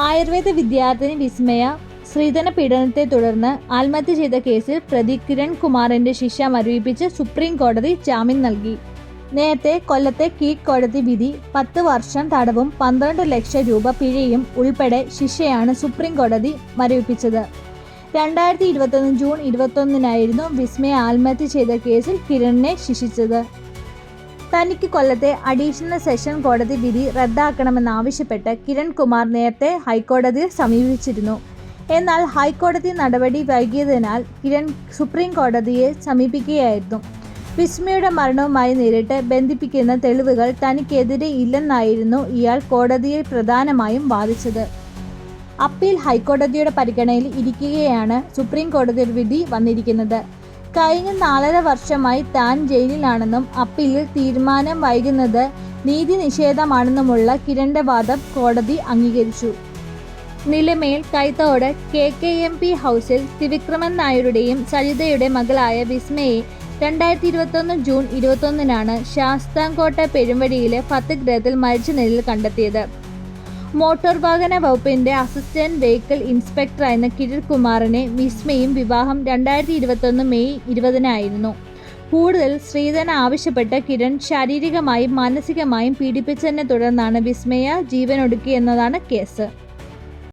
ആയുർവേദ വിദ്യാർത്ഥിനി വിസ്മയ സ്ത്രീധന പീഡനത്തെ തുടർന്ന് ആത്മഹത്യ ചെയ്ത കേസിൽ പ്രതി കിരൺ കുമാറിന്റെ ശിക്ഷ മരവിപ്പിച്ച് സുപ്രീം കോടതി ജാമ്യം നൽകി. നേരത്തെ കൊല്ലത്തെ കോടതി വിധി പത്ത് വർഷം തടവും പന്ത്രണ്ട് ലക്ഷം രൂപ പിഴയും ഉൾപ്പെടെ ശിക്ഷയാണ് സുപ്രീം കോടതി മരവിപ്പിച്ചത്. രണ്ടായിരത്തി ഇരുപത്തൊന്ന് ജൂൺ ഇരുപത്തൊന്നിനായിരുന്നു വിസ്മയ ആത്മഹത്യ ചെയ്ത കേസിൽ കിരണിനെ ശിക്ഷിച്ചത്. തനിക്ക് കൊല്ലത്തെ അഡീഷണൽ സെഷൻ കോടതി വിധി റദ്ദാക്കണമെന്നാവശ്യപ്പെട്ട് കിരൺ കുമാർ നേരത്തെ ഹൈക്കോടതിയെ സമീപിച്ചിരുന്നു. എന്നാൽ ഹൈക്കോടതി നടപടി വൈകിയതിനാൽ കിരൺ സുപ്രീം കോടതിയെ സമീപിക്കുകയായിരുന്നു. വിസ്മയുടെ മരണവുമായി നേരിട്ട് ബന്ധിപ്പിക്കുന്ന തെളിവുകൾ തനിക്കെതിരെ ഇല്ലെന്നായിരുന്നു ഇയാൾ കോടതിയെ പ്രധാനമായും വാദിച്ചത്. അപ്പീൽ ഹൈക്കോടതിയുടെ പരിഗണനയിൽ ഇരിക്കുകയാണ് സുപ്രീം കോടതിയുടെ വിധി വന്നിരിക്കുന്നത്. കഴിഞ്ഞ നാലര വർഷമായി താൻ ജയിലിലാണെന്നും അപ്പീലിൽ തീരുമാനം വൈകുന്നത് നീതി നിഷേധമാണെന്നുമുള്ള കിരണിന്റെ വാദം കോടതി അംഗീകരിച്ചു. Nilamel Kaithode K K M P ഹൗസിൽ ത്രിവിക്രമൻ നായരുടെയും സരിതയുടെ മകളായ വിസ്മയെ രണ്ടായിരത്തി ഇരുപത്തൊന്ന് ജൂൺ ഇരുപത്തൊന്നിനാണ് ശാസ്താംകോട്ട പെരുമ്പടിയിലെ ഫത്ത് ഗ്രഹത്തിൽ മരിച്ച നിലയിൽ കണ്ടെത്തിയത്. മോട്ടോർ വാഹന വകുപ്പിന്റെ അസിസ്റ്റന്റ് വെഹിക്കിൾ ഇൻസ്പെക്ടറായിരുന്ന കിരൺ കുമാറിനെ വിസ്മയും വിവാഹം രണ്ടായിരത്തി ഇരുപത്തൊന്ന് മെയ് ഇരുപതിനായിരുന്നു. കൂടുതൽ ശ്രീധന ആവശ്യപ്പെട്ട കിരൺ ശാരീരികമായും മാനസികമായും പീഡിപ്പിച്ചതിനെ തുടർന്നാണ് വിസ്മയ ജീവനൊടുക്കിയെന്നതാണ് കേസ്.